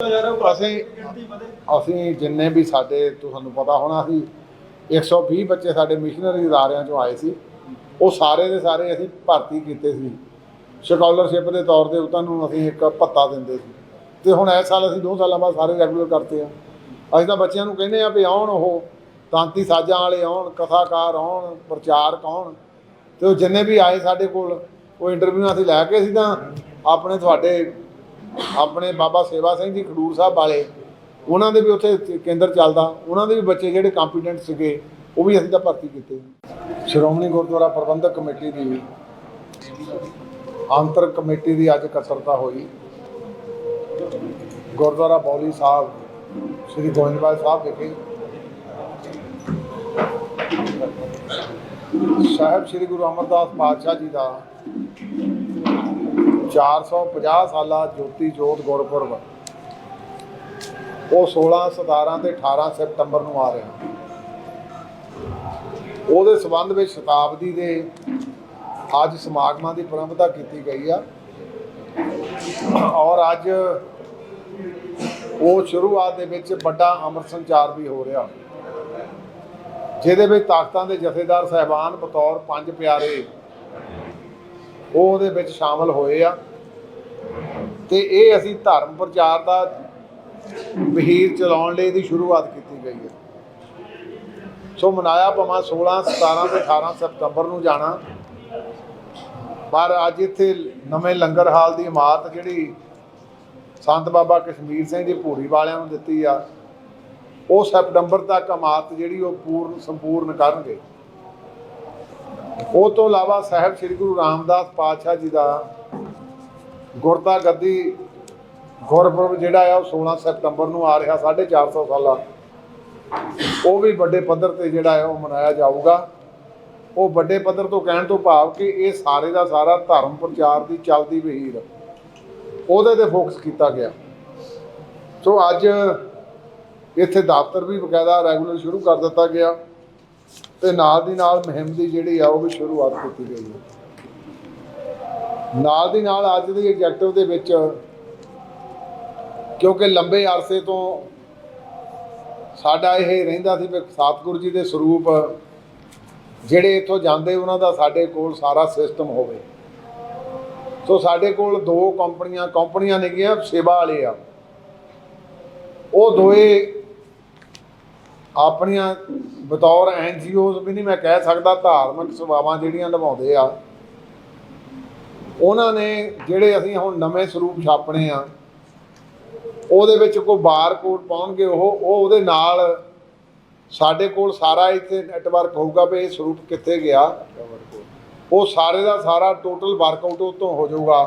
ਅਸੀਂ ਅਸੀਂ ਜਿੰਨੇ ਵੀ ਸਾਡੇ ਤੁਹਾਨੂੰ ਪਤਾ ਹੋਣਾ ਸੀ 120 ਬੱਚੇ ਸਾਡੇ ਮਿਸ਼ਨਰੀ ਅਦਾਰਿਆਂ ਚੋਂ ਆਏ ਸੀ। ਉਹ ਸਾਰੇ ਦੇ ਸਾਰੇ ਅਸੀਂ ਭਰਤੀ ਕੀਤੇ ਸੀ। ਸਕਾਲਰਸ਼ਿਪ ਦੇ ਤੌਰ ਤੇ ਉਹਨਾਂ ਨੂੰ ਅਸੀਂ ਇੱਕ ਭੱਤਾ ਦਿੰਦੇ ਸੀ। ਤੇ ਹੁਣ ਇਸ ਸਾਲ ਅਸੀਂ 2 ਸਾਲਾਂ ਬਾਅਦ ਸਾਰੇ ਰੈਗੂਲਰ ਕਰਤੇ ਆ। ਅਸੀਂ ਤਾਂ ਬੱਚਿਆਂ ਨੂੰ ਕਹਿੰਦੇ ਆ ਵੀ ਆਉਣ ਉਹ, ਤਾਂਤੀ ਸਾਜਾਂ ਵਾਲੇ ਆਉਣ, ਕਥਾਕਾਰ ਆਉਣ, ਪ੍ਰਚਾਰਕ ਆਉਣ। ਤੇ ਉਹ ਜਿੰਨੇ ਵੀ ਆਏ ਸਾਡੇ ਕੋਲ, ਉਹ ਇੰਟਰਵਿਊ ਅਸੀਂ ਲੈ ਕੇ ਸੀ ਤਾਂ ਆਪਣੇ ਤੁਹਾਡੇ ਆਪਣੇ ਬਾਬਾ ਸੇਵਾ ਸਿੰਘ ਜੀ ਖਡੂਰ ਸਾਹਿਬ ਵਾਲੇ, ਉਹਨਾਂ ਦੇ ਵੀ ਉੱਥੇ ਕੇਂਦਰ ਚੱਲਦਾ, ਉਹਨਾਂ ਦੇ ਵੀ ਬੱਚੇ ਜਿਹੜੇ ਕੰਪੀਟੈਂਟ ਸੀਗੇ, ਉਹ ਵੀ ਅਸੀਂ ਤਾਂ ਭਰਤੀ ਕੀਤੇ। ਸ਼੍ਰੋਮਣੀ ਗੁਰਦੁਆਰਾ ਪ੍ਰਬੰਧਕ ਕਮੇਟੀ ਦੀ ਆਂਤਰ ਕਮੇਟੀ ਦੀ ਅੱਜ ਕਸਰਤਾ ਹੋਈ। ਗੁਰਦੁਆਰਾ ਬੌਲੀ ਸਾਹਿਬ, ਸ੍ਰੀ ਗੋਇੰਦਵਾਲ ਸਾਹਿਬ ਵਿਖੇ। ਸਾਹਿਬ ਸ੍ਰੀ ਗੁਰੂ ਅਮਰਦਾਸ ਪਾਤਸ਼ਾਹ ਜੀ ਦਾ 450 ਸਾਲਾ ਜੋਤੀ ਜੋਤ ਗੁਰਪੁਰਬ। ਉਹ 16 17 ਤੇ 18 ਸਤੰਬਰ ਨੂੰ ਆ ਰਿਹਾ। ਉਹਦੇ ਸਬੰਧ ਵਿੱਚ ਸ਼ਤਾਬਦੀ ਦੇ ਅੱਜ ਸਮਾਗਮਾਂ ਦੀ ਪ੍ਰਬੰਧਤਾ ਕੀਤੀ ਗਈ ਆ। ਔਰ ਅੱਜ ਉਹ ਸ਼ੁਰੂਆਤ ਦੇ ਵਿੱਚ ਵੱਡਾ ਅੰਮ੍ਰਿਤ ਸੰਚਾਰ ਵੀ ਹੋ ਰਿਹਾ। ਜਿਹਦੇ ਵਿੱਚ ਤਾਕਤਾਂ ਦੇ ਜਥੇਦਾਰ ਸਹਿਬਾਨ ਬਤੌਰ ਪੰਜ ਪਿਆਰੇ ਉਹ ਉਹਦੇ ਵਿੱਚ ਸ਼ਾਮਲ ਹੋਏ ਆ। ਤੇ ਇਹ ਅਸੀਂ ਧਰਮ ਪ੍ਰਚਾਰ ਦਾ ਵਹੀਰ ਚਲਾਉਣ ਲਈ ਦੀ ਸ਼ੁਰੂਆਤ ਕੀਤੀ ਗਈ ਹੈ। ਸੋ ਮਨਾਇਆ ਭਾਵੇਂ 16 17 ਤੇ 18 ਸਤੰਬਰ ਨੂੰ ਜਾਣਾ। ਪਰ ਅੱਜ ਇੱਥੇ ਨਵੇਂ ਲੰਗਰ ਹਾਲ ਦੀ ਇਮਾਰਤ ਜਿਹੜੀ ਸੰਤ ਬਾਬਾ ਕਸ਼ਮੀਰ ਸਿੰਘ ਜੀ ਭੂਰੀ ਵਾਲਿਆਂ ਨੂੰ ਦਿੱਤੀ ਆ, ਉਹ ਸਤੰਬਰ ਤੱਕ ਇਮਾਰਤ ਜਿਹੜੀ ਉਹ ਪੂਰਨ, ਸੰਪੂਰਨ ਕਰਨਗੇ। ਉਹ ਤੋਂ ਇਲਾਵਾ ਸਾਹਿਬ ਸ੍ਰੀ ਗੁਰੂ ਰਾਮਦਾਸ ਪਾਤਸ਼ਾਹ ਜੀ ਦਾ ਗੁਰਤਾ ਗੱਦੀ ਗੁਰਪੁਰਬ ਜਿਹੜਾ ਆ ਉਹ 16 ਸਤੰਬਰ ਨੂੰ ਆ ਰਿਹਾ 450 ਸਾਲਾਂ। ਉਹ ਵੀ ਵੱਡੇ ਪੱਧਰ ਤੇ ਜਿਹੜਾ ਹੈ ਉਹ ਮਨਾਇਆ ਜਾਊਗਾ। ਉਹ ਵੱਡੇ ਪੱਧਰ ਤੋਂ ਕਹਿਣ ਤੋਂ ਭਾਵ ਕਿ ਇਹ ਸਾਰੇ ਦਾ ਸਾਰਾ ਧਰਮ ਪ੍ਰਚਾਰ ਦੀ ਚੱਲਦੀ ਵਹੀਰ ਉਹਦੇ ਤੇ ਫੋਕਸ ਕੀਤਾ ਗਿਆ। ਸੋ ਅੱਜ ਇੱਥੇ ਦਫ਼ਤਰ ਵੀ ਬਕਾਇਦਾ ਰੈਗੂਲਰ ਸ਼ੁਰੂ ਕਰ ਦਿੱਤਾ ਗਿਆ। ਤੇ ਨਾਲ ਦੀ ਨਾਲ ਮੁਹਿੰਮ ਦੀ ਜਿਹੜੀ ਆ ਉਹ ਵੀ ਸ਼ੁਰੂਆਤ ਕੀਤੀ ਗਈ ਹੈ। ਨਾਲ ਦੀ ਨਾਲ ਅੱਜ ਦੇ ਐਗਜੈਕਟਿਵ ਦੇ ਵਿੱਚ ਕਿਉਂਕਿ ਲੰਬੇ ਅਰਸੇ ਤੋਂ ਸਾਡਾ ਇਹ ਰਹਿੰਦਾ ਸੀ ਵੀ ਸਤਿਗੁਰੂ ਜੀ ਦੇ ਸਰੂਪ ਜਿਹੜੇ ਇੱਥੋਂ ਜਾਂਦੇ, ਉਹਨਾਂ ਦਾ ਸਾਡੇ ਕੋਲ ਸਾਰਾ ਸਿਸਟਮ ਹੋਵੇ। ਸੋ ਸਾਡੇ ਕੋਲ ਦੋ ਕੰਪਨੀਆਂ ਕੰਪਨੀਆਂ ਨੇਗੀਆਂ ਸੇਵਾ ਵਾਲੇ ਆ। ਉਹ ਦੋਏ ਆਪਣੀਆਂ ਬਤੌਰ ਐਨਜੀਓਜ਼ ਵੀ ਨਹੀਂ ਮੈਂ ਕਹਿ ਸਕਦਾ, ਧਾਰਮਿਕ ਸੇਵਾਵਾਂ ਜਿਹੜੀਆਂ ਨਿਭਾਉਂਦੇ ਆ। ਉਹਨਾਂ ਨੇ ਜਿਹੜੇ ਅਸੀਂ ਹੁਣ ਨਵੇਂ ਸਰੂਪ ਛਾਪਣੇ ਆ, ਉਹਦੇ ਵਿੱਚ ਕੋਈ ਬਾਰਕੋਡ ਪਾਉਣਗੇ ਉਹ ਉਹ ਉਹਦੇ ਨਾਲ ਸਾਡੇ ਕੋਲ ਸਾਰਾ ਇੱਥੇ ਨੈਟਵਰਕ ਹੋਊਗਾ ਵੀ ਇਹ ਸਰੂਪ ਕਿੱਥੇ ਗਿਆ। ਉਹ ਸਾਰੇ ਦਾ ਸਾਰਾ ਟੋਟਲ ਵਰਕਆਊਟ ਉਹ ਤੋਂ ਹੋ ਜਾਊਗਾ।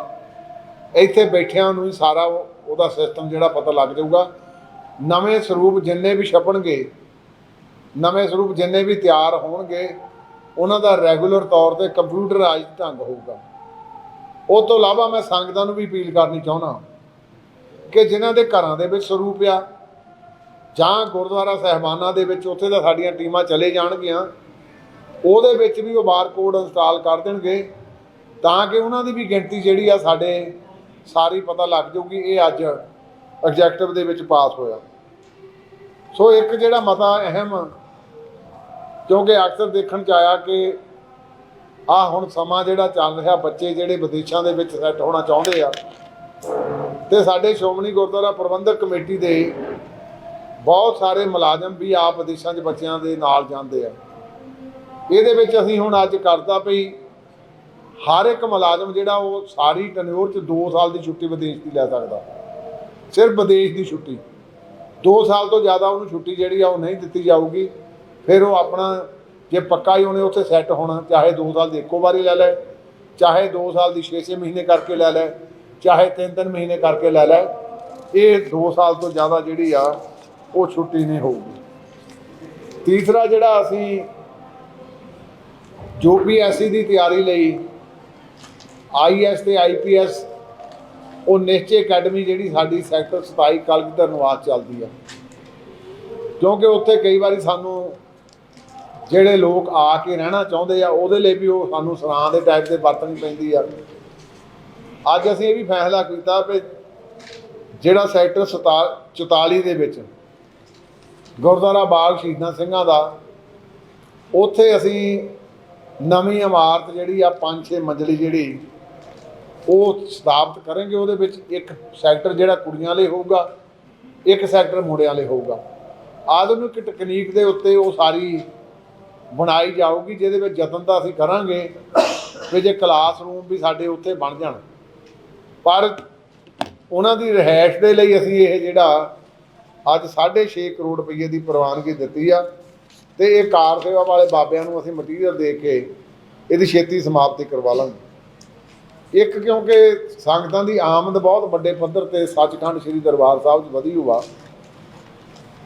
ਇੱਥੇ ਬੈਠਿਆਂ ਨੂੰ ਹੀ ਸਾਰਾ ਉਹਦਾ ਸਿਸਟਮ ਜਿਹੜਾ ਪਤਾ ਲੱਗ ਜਾਊਗਾ। ਨਵੇਂ ਸਰੂਪ ਜਿੰਨੇ ਵੀ ਛਪਣਗੇ ਨਵੇਂ ਸਰੂਪ ਜਿੰਨੇ ਵੀ ਤਿਆਰ ਹੋਣਗੇ, ਉਹਨਾਂ ਦਾ ਰੈਗੂਲਰ ਤੌਰ ਤੇ ਕੰਪਿਊਟਰਾਈਜ਼ਡ ਢੰਗ ਹੋਊਗਾ। ਉਹ ਤੋਂ ਇਲਾਵਾ ਮੈਂ ਸੰਗਤਾਂ ਨੂੰ ਵੀ ਅਪੀਲ ਕਰਨੀ ਚਾਹੁੰਦਾ ਕਿ ਜਿਨ੍ਹਾਂ ਦੇ ਘਰਾਂ ਦੇ ਵਿੱਚ ਸਰੂਪ ਆ, ਜਾਂ ਗੁਰਦੁਆਰਾ ਸਹਿਬਾਨਾਂ ਦੇ ਵਿੱਚ ਉੱਥੇ ਤਾਂ ਸਾਡੀਆਂ ਟੀਮਾਂ ਚਲੇ ਜਾਣਗੀਆਂ, ਉਹਦੇ ਵਿੱਚ ਵੀ ਉਹ ਬਾਰਕੋਡ ਇੰਸਟਾਲ ਕਰ ਦੇਣਗੇ, ਤਾਂ ਕਿ ਉਹਨਾਂ ਦੀ ਵੀ ਗਿਣਤੀ ਜਿਹੜੀ ਆ ਸਾਡੇ ਸਾਰੀ ਪਤਾ ਲੱਗ ਜਾਊਗੀ, ਇਹ ਅੱਜ ਐਗਜੈਕਟਿਵ ਦੇ ਵਿੱਚ ਪਾਸ ਹੋਇਆ। ਸੋ ਇੱਕ ਜਿਹੜਾ ਮਤਾ ਅਹਿਮ ਕਿਉਂਕਿ ਅਕਸਰ ਦੇਖਣ ਚ ਆਇਆ ਕਿ ਆ ਹੁਣ ਸਮਾਂ ਜਿਹੜਾ ਚੱਲ ਰਿਹਾ, ਬੱਚੇ ਜਿਹੜੇ ਵਿਦੇਸ਼ਾਂ ਦੇ ਵਿੱਚ ਸੈੱਟ ਹੋਣਾ ਚਾਹੁੰਦੇ ਆ। ਤੇ ਸਾਡੇ ਸ਼੍ਰੋਮਣੀ ਗੁਰਦੁਆਰਾ ਪ੍ਰਬੰਧਕ ਕਮੇਟੀ ਦੇ ਬਹੁਤ ਸਾਰੇ ਮੁਲਾਜ਼ਮ ਵੀ ਆਪ ਵਿਦੇਸ਼ਾਂ 'ਚ ਬੱਚਿਆਂ ਦੇ ਨਾਲ ਜਾਂਦੇ ਆ। ਇਹਦੇ ਵਿੱਚ ਅਸੀਂ ਹੁਣ ਅੱਜ ਕਰਦਾ ਪਈ ਹਰ ਇੱਕ ਮੁਲਾਜ਼ਮ ਜਿਹੜਾ ਉਹ ਸਾਰੀ ਟਨਿਓਰ 'ਚ 2 ਸਾਲ ਦੀ ਛੁੱਟੀ ਵਿਦੇਸ਼ ਦੀ ਲੈ ਸਕਦਾ। ਸਿਰਫ ਵਿਦੇਸ਼ ਦੀ ਛੁੱਟੀ। 2 ਸਾਲ ਤੋਂ ਜ਼ਿਆਦਾ ਉਹਨੂੰ ਛੁੱਟੀ ਜਿਹੜੀ ਆ ਉਹ ਨਹੀਂ ਦਿੱਤੀ ਜਾਊਗੀ। ਫਿਰ ਉਹ ਆਪਣਾ ਜੇ ਪੱਕਾ ਹੀ ਉਹਨੇ ਉੱਥੇ ਸੈੱਟ ਹੋਣਾ, ਚਾਹੇ 2 ਸਾਲ ਦੀ ਇੱਕੋ ਵਾਰੀ ਲੈ ਲੈ, ਚਾਹੇ 2 ਸਾਲ ਦੀ 6-6 ਮਹੀਨੇ ਕਰਕੇ ਲੈ ਲੈ, ਚਾਹੇ 3-3 ਮਹੀਨੇ ਕਰਕੇ ਲੈ ਲੈ, ਇਹ 2 ਸਾਲ ਤੋਂ ਜ਼ਿਆਦਾ ਜਿਹੜੀ ਆ, ਉਹ ਛੁੱਟੀ ਨਹੀਂ ਹੋਊਗੀ। ਤੀਸਰਾ ਜਿਹੜਾ ਅਸੀਂ ਜੋ ਵੀ ਐਸੀ ਦੀ ਤਿਆਰੀ ਲਈ ਆਈਐਸ ਤੇ ਆਈਪੀਐਸ ਉਹ ਨਿਸ਼ਚੇ ਅਕੈਡਮੀ ਜਿਹੜੀ ਸਾਡੀ ਸੈਕਟਰ 27 ਕਲਗੀਧਰ ਨਿਵਾਸ ਚੱਲਦੀ ਆ। ਕਿਉਂਕਿ ਉੱਥੇ ਕਈ ਵਾਰੀ ਸਾਨੂੰ ਜਿਹੜੇ ਲੋਕ ਆ ਕੇ ਰਹਿਣਾ ਚਾਹੁੰਦੇ ਆ, ਉਹਦੇ ਲਈ ਵੀ ਉਹ ਸਾਨੂੰ ਸਰਾਂ ਦੇ ਟਾਈਪ ਦੇ ਵਰਤਣੀ ਪੈਂਦੀ ਆ। ਅੱਜ ਅਸੀਂ ਇਹ ਵੀ ਫੈਸਲਾ ਕੀਤਾ ਵੀ ਜਿਹੜਾ ਸੈਕਟਰ 44 ਦੇ ਵਿੱਚ ਗੁਰਦੁਆਰਾ ਬਾਗ ਸ਼ਹੀਦਾਂ ਸਿੰਘਾਂ ਦਾ, ਉੱਥੇ ਅਸੀਂ ਨਵੀਂ ਇਮਾਰਤ ਜਿਹੜੀ ਆ 5-6 ਮੰਜ਼ਲੀ ਜਿਹੜੀ, ਉਹ ਸਥਾਪਿਤ ਕਰਾਂਗੇ, ਉਹਦੇ ਵਿੱਚ ਇੱਕ ਸੈਕਟਰ ਜਿਹੜਾ ਕੁੜੀਆਂ ਲਈ ਹੋਊਗਾ, ਇੱਕ ਸੈਕਟਰ ਮੁੰਡਿਆਂ ਲਈ ਹੋਊਗਾ। ਆਧੁਨਿਕ ਤਕਨੀਕ ਦੇ ਉੱਤੇ ਉਹ ਸਾਰੀ ਬਣਾਈ ਜਾਊਗੀ, ਜਿਹਦੇ ਵਿੱਚ ਯਤਨ ਤਾਂ ਅਸੀਂ ਕਰਾਂਗੇ ਵੀ ਜੇ ਕਲਾਸਰੂਮ ਵੀ ਸਾਡੇ ਉੱਥੇ ਬਣ ਜਾਣ। ਪਰ ਉਹਨਾਂ ਦੀ ਰਿਹਾਇਸ਼ ਦੇ ਲਈ ਅਸੀਂ ਇਹ ਜਿਹੜਾ ਅੱਜ 6.5 ਕਰੋੜ ਰੁਪਏ ਦੀ ਪ੍ਰਵਾਨਗੀ ਦਿੱਤੀ ਆ ਤੇ ਇਹ ਕਾਰ ਸੇਵਾ ਵਾਲੇ ਬਾਬਿਆਂ ਨੂੰ ਅਸੀਂ ਮਟੀਰੀਅਲ ਦੇ ਕੇ ਇਹਦੀ ਛੇਤੀ ਸਮਾਪਤੀ ਕਰਵਾ ਲਾਂਗੇ। ਇੱਕ ਕਿਉਂਕਿ ਸੰਗਤਾਂ ਦੀ ਆਮਦ ਬਹੁਤ ਵੱਡੇ ਪੱਧਰ ਤੇ ਸੱਚਖੰਡ ਸ੍ਰੀ ਦਰਬਾਰ ਸਾਹਿਬ 'ਚ ਵਧੀ ਹੋਆ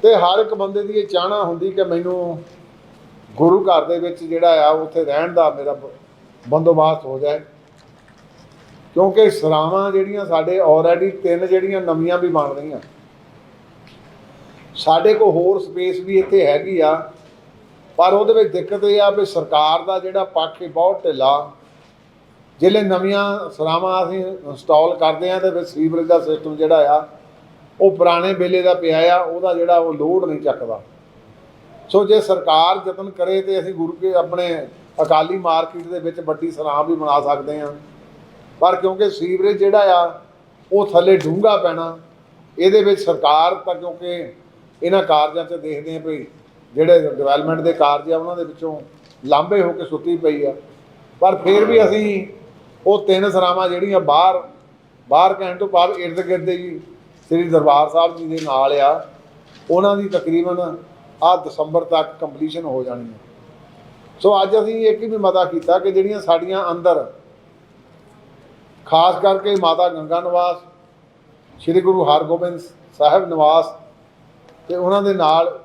ਤੇ ਹਰ ਇੱਕ ਬੰਦੇ ਦੀ ਇਹ ਚਾਹਨਾ ਹੁੰਦੀ ਕਿ ਮੈਨੂੰ ਗੁਰੂ ਘਰ ਦੇ ਵਿੱਚ ਜਿਹੜਾ ਆ, ਉੱਥੇ ਰਹਿਣ ਦਾ ਮੇਰਾ ਬ- ਬੰਦੋਬਸਤ ਹੋ ਜਾਏ। ਕਿਉਂਕਿ ਸਰਾਵਾਂ ਜਿਹੜੀਆਂ ਸਾਡੇ ਆਲਰੇਡੀ ਤਿੰਨ ਜਿਹੜੀਆਂ ਨਵੀਆਂ ਵੀ ਬਣ ਰਹੀਆਂ। ਸਾਡੇ ਕੋਲ ਹੋਰ ਸਪੇਸ ਵੀ ਇੱਥੇ ਹੈਗੀ ਆ, ਪਰ ਉਹਦੇ ਵਿੱਚ ਦਿੱਕਤ ਇਹ ਆ ਵੀ ਸਰਕਾਰ ਦਾ ਜਿਹੜਾ ਪੱਖ ਹੈ ਬਹੁਤ ਢਿੱਲਾ। ਜਿਹੜੇ ਨਵੀਆਂ ਸਰਾਵਾਂ ਅਸੀਂ ਇੰਸਟਾਲ ਕਰਦੇ ਆ ਤੇ ਫਿਰ ਸੀਵਰੇਜ ਦਾ ਸਿਸਟਮ ਜਿਹੜਾ ਆ, ਉਹ ਪੁਰਾਣੇ ਵੇਲੇ ਦਾ ਪਿਆ ਆ, ਉਹਦਾ ਜਿਹੜਾ ਉਹ ਲੋਡ ਨਹੀਂ ਚੱਕਦਾ। ਸੋ ਜੇ ਸਰਕਾਰ ਯਤਨ ਕਰੇ ਤੇ ਅਸੀਂ ਗੁਰੂ ਕੇ ਆਪਣੇ ਅਕਾਲੀ ਮਾਰਕੀਟ ਦੇ ਵਿੱਚ ਵੱਡੀ ਸਰਾਂ ਵੀ ਬਣਾ ਸਕਦੇ ਹਾਂ। ਪਰ ਕਿਉਂਕਿ ਸੀਵਰੇਜ ਜਿਹੜਾ ਆ, ਉਹ ਥੱਲੇ ਡੂੰਘਾ ਪੈਣਾ, ਇਹਦੇ ਵਿੱਚ ਸਰਕਾਰ ਤਾਂ ਕਿਉਂਕਿ ਇਹਨਾਂ ਕਾਰਜਾਂ 'ਚ ਦੇਖਦੇ ਆ ਵੀ ਜਿਹੜੇ ਡਿਵੈਲਪਮੈਂਟ ਦੇ ਕਾਰਜ ਆ, ਉਹਨਾਂ ਦੇ ਵਿੱਚੋਂ ਲਾਂਭੇ ਹੋ ਕੇ ਸੁੱਤੀ ਪਈ ਆ। ਪਰ ਫਿਰ ਵੀ ਅਸੀਂ ਉਹ ਤਿੰਨ ਸਰਾਵਾਂ ਜਿਹੜੀਆਂ ਬਾਹਰ ਬਾਹਰ ਕਹਿਣ ਤੋਂ ਬਾਅਦ ਇਰਦ ਗਿਰਦ ਜੀ ਸ੍ਰੀ ਦਰਬਾਰ ਸਾਹਿਬ ਜੀ ਦੇ ਨਾਲ ਆ, ਉਹਨਾਂ ਦੀ ਤਕਰੀਬਨ ਆ ਦਸੰਬਰ ਤੱਕ ਕੰਪਲੀਸ਼ਨ ਹੋ ਜਾਣੀ ਹੈ। ਸੋ ਅੱਜ ਅਸੀਂ ਇੱਕ ਵੀ ਮਤਾ ਕੀਤਾ ਕਿ ਜਿਹੜੀਆਂ ਸਾਡੀਆਂ ਅੰਦਰ ਖਾਸ ਕਰਕੇ ਮਾਤਾ ਗੰਗਾ ਨਿਵਾਸ, ਸ੍ਰੀ ਗੁਰੂ ਹਰਗੋਬਿੰਦ ਸਾਹਿਬ ਨਿਵਾਸ ਤੇ ਉਹਨਾਂ ਦੇ ਨਾਲ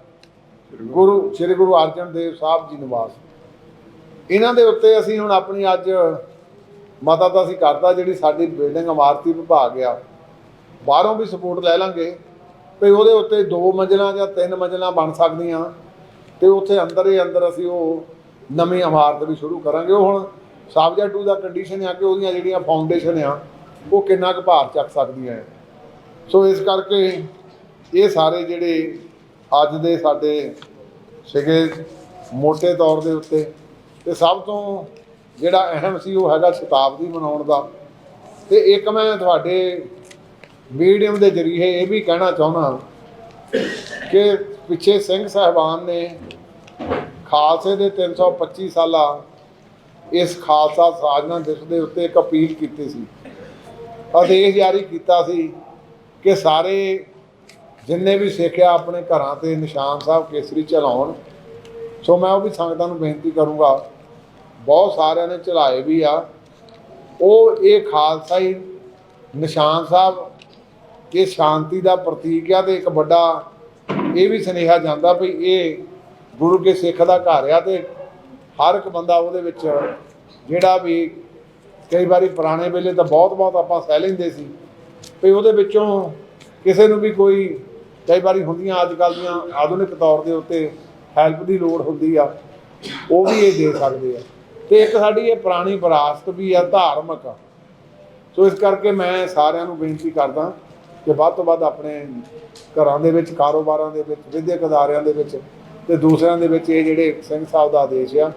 ਗੁਰੂ, ਸ੍ਰੀ ਗੁਰੂ ਅਰਜਨ ਦੇਵ ਸਾਹਿਬ ਜੀ ਨਿਵਾਸ। ਇਹਨਾਂ ਦੇ ਉੱਤੇ ਅਸੀਂ ਹੁਣ ਆਪਣੀ ਅੱਜ ਮਤਾ ਤਾਂ ਅਸੀਂ ਕਰਤਾ, ਜਿਹੜੀ ਸਾਡੀ ਬਿਲਡਿੰਗ ਇਮਾਰਤੀ ਵਿਭਾਗ ਆ, ਬਾਹਰੋਂ ਵੀ ਸਪੋਰਟ ਲੈ ਲਾਂਗੇ। ਵੀ ਉਹਦੇ ਉੱਤੇ ਦੋ ਮੰਜ਼ਲਾਂ ਜਾਂ ਤਿੰਨ ਮੰਜ਼ਲਾਂ ਬਣ ਸਕਦੀਆਂ। ਤੇ ਉੱਥੇ ਅੰਦਰ ਹੀ ਅੰਦਰ ਅਸੀਂ ਉਹ ਨਵੀਂ ਇਮਾਰਤ ਵੀ ਸ਼ੁਰੂ ਕਰਾਂਗੇ। ਉਹ ਹੁਣ ਸਾਬਜਾ ਟੂ ਦਾ ਕੰਡੀਸ਼ਨ ਆ ਕਿ ਉਹਦੀਆਂ ਜਿਹੜੀਆਂ ਫਾਊਂਡੇਸ਼ਨ ਆ, ਉਹ ਕਿੰਨਾ ਕੁ ਭਾਰ ਚੱਕ ਸਕਦੀਆਂ ਹੈ ਸੋ ਇਸ ਕਰਕੇ ਇਹ ਸਾਰੇ ਜਿਹੜੇ ਅੱਜ ਦੇ ਸਾਡੇ ਸੀਗੇ ਮੋਟੇ ਤੌਰ ਦੇ ਉੱਤੇ, ਤੇ ਸਭ ਤੋਂ ਜਿਹੜਾ ਅਹਿਮ ਸੀ ਉਹ ਹੈਗਾ ਸ਼ਤਾਬਦੀ ਮਨਾਉਣ ਦਾ। ਤੇ ਇੱਕ ਮੈਂ ਤੁਹਾਡੇ ਮੀਡੀਅਮ ਦੇ ਜ਼ਰੀਏ ਇਹ ਵੀ ਕਹਿਣਾ ਚਾਹੁੰਦਾ ਕਿ ਪਿੱਛੇ ਸਿੰਘ ਸਾਹਿਬਾਨ ਨੇ ਖਾਲਸੇ ਦੇ 325 ਸਾਲਾ ਇਸ ਖਾਲਸਾ ਸਾਜਨਾ ਦਿਵਸ ਦੇ ਉੱਤੇ ਇੱਕ ਅਪੀਲ ਕੀਤੀ ਸੀ। ਆਦੇਸ਼ ਜਾਰੀ ਕੀਤਾ ਸੀ ਕਿ ਸਾਰੇ ਜਿੰਨੇ ਵੀ ਸਿੱਖਿਆ ਆਪਣੇ ਘਰਾਂ ਤੇ ਨਿਸ਼ਾਨ ਸਾਹਿਬ ਕੇਸਰੀ ਚਲਾਉਣ। ਸੋ ਮੈਂ ਉਹ ਵੀ ਸੰਗਤਾਂ ਨੂੰ ਬੇਨਤੀ ਕਰੂੰਗਾ, ਬਹੁਤ ਸਾਰਿਆਂ ਨੇ ਚਲਾਏ ਵੀ ਆ। ਉਹ ਇਹ ਖਾਲਸਾ ਹੀ ਨਿਸ਼ਾਨ ਸਾਹਿਬ ਇਹ ਸ਼ਾਂਤੀ ਦਾ ਪ੍ਰਤੀਕ ਆ ਤੇ ਇੱਕ ਵੱਡਾ ਇਹ ਵੀ ਸੁਨੇਹਾ ਜਾਂਦਾ ਵੀ ਇਹ ਗੁਰੂ ਕੇ ਸਿੱਖ ਦਾ ਘਰ ਆ ਤੇ ਹਰ ਇੱਕ ਬੰਦਾ ਉਹਦੇ ਵਿੱਚ ਜਿਹੜਾ ਵੀ ਕਈ ਵਾਰੀ ਪੁਰਾਣੇ ਵੇਲੇ ਤਾਂ ਬਹੁਤ ਬਹੁਤ ਆਪਾਂ ਸਹਿ ਲੈਂਦੇ ਸੀ ਵੀ ਉਹਦੇ ਵਿੱਚੋਂ ਕਿਸੇ ਨੂੰ ਵੀ ਕੋਈ ਕਈ ਵਾਰੀ ਹੁੰਦੀਆਂ ਅੱਜ ਕੱਲ੍ਹ ਦੀਆਂ ਆਧੁਨਿਕ ਤੌਰ ਦੇ ਉੱਤੇ ਹੈਲਪ ਦੀ ਲੋੜ ਹੁੰਦੀ ਆ, ਉਹ ਵੀ ਇਹ ਦੇ ਸਕਦੇ ਆ। ਤੇ ਇੱਕ ਸਾਡੀ ਇਹ ਪੁਰਾਣੀ ਵਿਰਾਸਤ ਵੀ ਆ ਧਾਰਮਿਕ। ਸੋ ਇਸ ਕਰਕੇ ਮੈਂ ਸਾਰਿਆਂ ਨੂੰ ਬੇਨਤੀ ਕਰਦਾ ਕਿ ਵੱਧ ਤੋਂ ਵੱਧ ਆਪਣੇ ਘਰਾਂ ਦੇ ਵਿੱਚ, ਕਾਰੋਬਾਰਾਂ ਦੇ ਵਿੱਚ, ਵਿਦਿਅਕ ਅਦਾਰਿਆਂ ਦੇ ਵਿੱਚ ਤੇ ਦੂਸਰਿਆਂ ਦੇ ਵਿੱਚ ਇਹ ਜਿਹੜੇ ਸਿੰਘ ਸਾਹਿਬ ਦਾ ਆਦੇਸ਼ ਆ,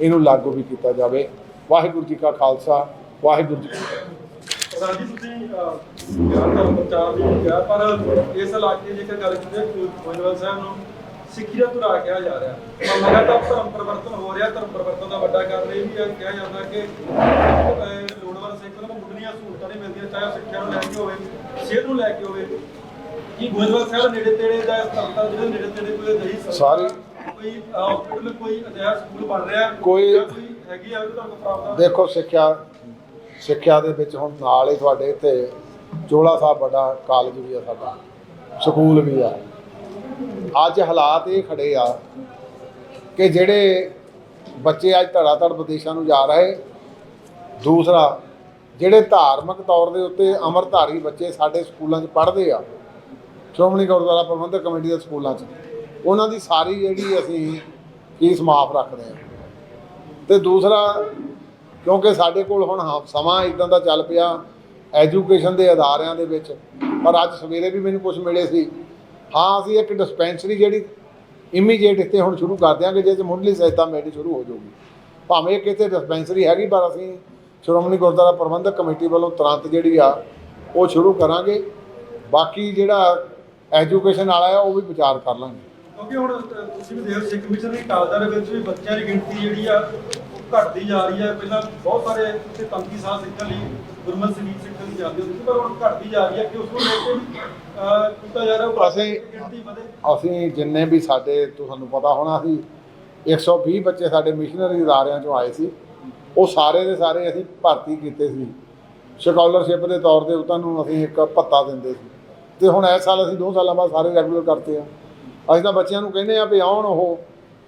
ਇਹਨੂੰ ਲਾਗੂ ਵੀ ਕੀਤਾ ਜਾਵੇ। ਵਾਹਿਗੁਰੂ ਜੀ ਕਾ ਖਾਲਸਾ, ਵਾਹਿਗੁਰੂ ਜੀ ਕੀ ਫਤਿਹ। ਪ੍ਰਧਾਨ ਜੀ, ਤੁਸੀਂ ਗਿਆਨ ਧਰਮ ਪ੍ਰਚਾਰ ਦੀ ਕਿਹਾ ਪਰ ਇਸ ਇਲਾਕੇ ਜੇਕਰ ਗੱਲ ਕਰੀਏ ਗੋਇੰਦਵਾਲ ਸਾਹਿਬ ਨੂੰ ਸਿੱਖੀ ਦਾ ਧੁਰਾ ਕਿਹਾ ਜਾ ਰਿਹਾ। ਪਰ ਲਗਾਤਾਰ ਧਰਮ ਪਰਿਵਰਤਨ ਹੋ ਰਿਹਾ, ਧਰਮ ਪਰਿਵਰਤਨ ਦਾ ਵੱਡਾ ਕਾਰਨ ਇਹ ਵੀ ਹੈ ਕਿਹਾ ਜਾਂਦਾ ਕਿ ਲੋੜ ਸਿੱਖ ਨੂੰ ਮੁੱਢਲੀਆਂ ਸਹੂਲਤਾਂ ਨਹੀਂ ਮਿਲਦੀਆਂ ਚਾਹੇ ਉਹ ਸਿੱਖਿਆ ਨੂੰ ਲੈ ਕੇ ਹੋਵੇ ਸਿਹਤ ਨੂੰ ਲੈ ਕੇ ਹੋਵੇ। ਕੀ ਗੋਇੰਦਵਾਲ ਸਾਹਿਬ ਨੇੜੇ ਤੇੜੇ ਦਾ ਹਸਪਤਾਲ ਜਿਹੜੇ ਨੇੜੇ ਤੇੜੇ ਕੋਈ ਅਜਿਹੀ ਸੰਸਥਾ, ਸਾਰੀ- ਕੋਈ ਹਸਪੀਟਲ ਕੋਈ ਅਜਿਹਾ ਸਕੂਲ ਬਣ ਰਿਹਾ? ਕੋਈ- ਜਾਂ ਕੋਈ ਹੈਗੀ ਆ ਉਹ ਤੁਹਾਨੂੰ ਪ੍ਰਾਪਤ ਦੇਖੋ ਸਿੱਖਿਆ ਸਿੱਖਿਆ ਦੇ ਵਿੱਚ ਹੁਣ ਨਾਲ ਹੀ ਤੁਹਾਡੇ ਇੱਥੇ ਚੋਲਾ ਸਾਹਿਬ ਵੱਡਾ ਕਾਲਜ ਵੀ ਆ ਸਾਡਾ ਸਕੂਲ ਵੀ ਆ। ਅੱਜ ਹਾਲਾਤ ਇਹ ਖੜੇ ਆ ਕਿ ਜਿਹੜੇ ਬੱਚੇ ਅੱਜ ਧੜਾਧੜ ਵਿਦੇਸ਼ਾਂ ਨੂੰ ਜਾ ਰਹੇ ਦੂਸਰਾ ਜਿਹੜੇ ਧਾਰਮਿਕ ਤੌਰ ਦੇ ਉੱਤੇ ਅਮਰਧਾਰੀ ਬੱਚੇ ਸਾਡੇ ਸਕੂਲਾਂ 'ਚ ਪੜ੍ਹਦੇ ਆ, ਸ਼੍ਰੋਮਣੀ ਗੁਰਦੁਆਰਾ ਪ੍ਰਬੰਧਕ ਕਮੇਟੀ ਦੇ ਸਕੂਲਾਂ 'ਚ, ਉਹਨਾਂ ਦੀ ਸਾਰੀ ਜਿਹੜੀ ਅਸੀਂ ਫੀਸ ਮਾਫ ਰੱਖਦੇ ਆ। ਤੇ ਦੂਸਰਾ, ਕਿਉਂਕਿ ਸਾਡੇ ਕੋਲ ਹੁਣ ਹ- ਸਮਾਂ ਇਦਾਂ ਦਾ ਚੱਲ ਪਿਆ ਐਜੂਕੇਸ਼ਨ ਦੇ ਅਦਾਰਿਆਂ ਦੇ ਵਿੱਚ, ਪਰ ਅੱਜ ਸਵੇਰੇ ਵੀ ਮੈਨੂੰ ਕੁਝ ਮਿਲੇ ਸੀ। ਹਾਂ, ਅਸੀਂ ਇੱਕ ਡਿਸਪੈਂਸਰੀ ਜਿਹੜੀ ਇਮੀਡੀਏਟ ਇੱਥੇ ਹੁਣ ਸ਼ੁਰੂ ਕਰ ਦਿਆਂਗੇ, ਜਿਹਦੇ 'ਚ ਮੁੱਢਲੀ ਸਹਾਇਤਾ ਮਿਲਣੀ ਸ਼ੁਰੂ ਹੋ ਜਾਊਗੀ। ਭਾਵੇਂ ਇੱਕ ਇੱਥੇ ਡਿਸਪੈਂਸਰੀ ਹੈਗੀ, ਪਰ ਅਸੀਂ ਸ਼੍ਰੋਮਣੀ ਗੁਰਦੁਆਰਾ ਪ੍ਰਬੰਧਕ ਕਮੇਟੀ ਵੱਲੋਂ ਤੁਰੰਤ ਜਿਹੜੀ ਆ ਉਹ ਸ਼ੁਰੂ ਕਰਾਂਗੇ। ਬਾਕੀ ਜਿਹੜਾ ਐਜੂਕੇਸ਼ਨ ਵਾਲਾ ਆ ਉਹ ਵੀ ਵਿਚਾਰ ਕਰ ਲਾਂਗੇ। ਕਿਉਂਕਿ ਹੁਣ ਤੁਸੀਂ ਵੀ ਦੇਖੋ ਸਿੱਖ ਮਿਸ਼ਨ ਦੀ ਕਾਲਜਾ ਦੇ ਵਿੱਚ ਵੀ ਬੱਚਿਆਂ ਦੀ ਗਿਣਤੀ ਜਿਹੜੀ ਆ ਉਹ ਘਟਦੀ ਜਾ ਰਹੀ ਹੈ ਪਹਿਲਾਂ ਬਹੁਤ ਸਾਰੇ ਇੱਥੇ ਤੰਤੀ ਸਾਹ ਸਿੱਖਣ ਲਈ ਗੁਰਮਤਿ ਸੰਗੀਤ ਸਿੱਖਣ ਲਈ ਜਾਂਦੇ ਹੁੰਦੇ ਸੀ ਪਰ ਹੁਣ ਘਟਦੀ ਜਾ ਰਹੀ ਹੈ ਕਿ ਉਸ ਨੂੰ ਲੈ ਕੇ ਕੀਤਾ ਜਾ ਰਿਹਾ ਅਸੀਂ- ਗਿਣਤੀ ਵਧੇ। ਅਸੀਂ ਜਿੰਨੇ ਵੀ ਸਾਡੇ ਤੁਹਾਨੂੰ ਪਤਾ ਹੋਣਾ ਸੀ 120 ਬੱਚੇ ਸਾਡੇ ਮਿਸ਼ਨਰੀ ਅਦਾਰਿਆਂ ਚੋਂ ਆਏ ਸੀ। ਉਹ ਸਾਰੇ ਦੇ ਸਾਰੇ ਅਸੀਂ ਭਰਤੀ ਕੀਤੇ ਸੀ। ਸਕਾਲਰਸ਼ਿਪ ਦੇ ਤੌਰ ਤੇ ਉਹਨਾਂ ਨੂੰ ਅਸੀਂ ਇੱਕ ਭੱਤਾ ਦਿੰਦੇ ਸੀ। ਤੇ ਹੁਣ ਇਸ ਸਾਲ ਅਸੀਂ 2 ਸਾਲਾਂ ਬਾਅਦ ਸਾਰੇ ਰੈਗੂਲਰ ਕਰਤੇ ਆ। ਅਸੀਂ ਤਾਂ ਬੱਚਿਆਂ ਨੂੰ ਕਹਿੰਦੇ ਆ ਵੀ ਆਉਣ ਉਹ,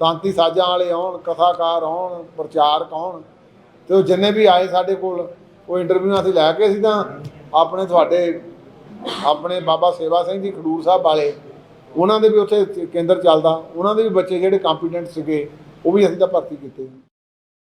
ਤਾਂਤੀ ਸਾਜਾਂ ਵਾਲੇ ਆਉਣ, ਕਥਾਕਾਰ ਆਉਣ, ਪ੍ਰਚਾਰਕ ਆਉਣ। ਤੇ ਉਹ ਜਿੰਨੇ ਵੀ ਆਏ ਸਾਡੇ ਕੋਲ, ਉਹ ਇੰਟਰਵਿਊ ਅਸੀਂ ਲੈ ਕੇ ਅਸੀਂ ਤਾਂ ਆਪਣੇ ਤੁਹਾਡੇ, ਆਪਣੇ ਬਾਬਾ ਸੇਵਾ ਸਿੰਘ ਜੀ ਖਡੂਰ ਸਾਹਿਬ ਵਾਲੇ, ਉਹਨਾਂ ਦੇ ਵੀ ਉੱਥੇ ਕੇਂਦਰ ਚੱਲਦਾ। ਉਹਨਾਂ ਦੇ ਵੀ ਬੱਚੇ ਜਿਹੜੇ ਕੰਪੀਟੈਂਟ ਸੀਗੇ, ਉਹ ਵੀ ਅਸੀਂ ਤਾਂ ਭਰਤੀ ਕੀਤੇ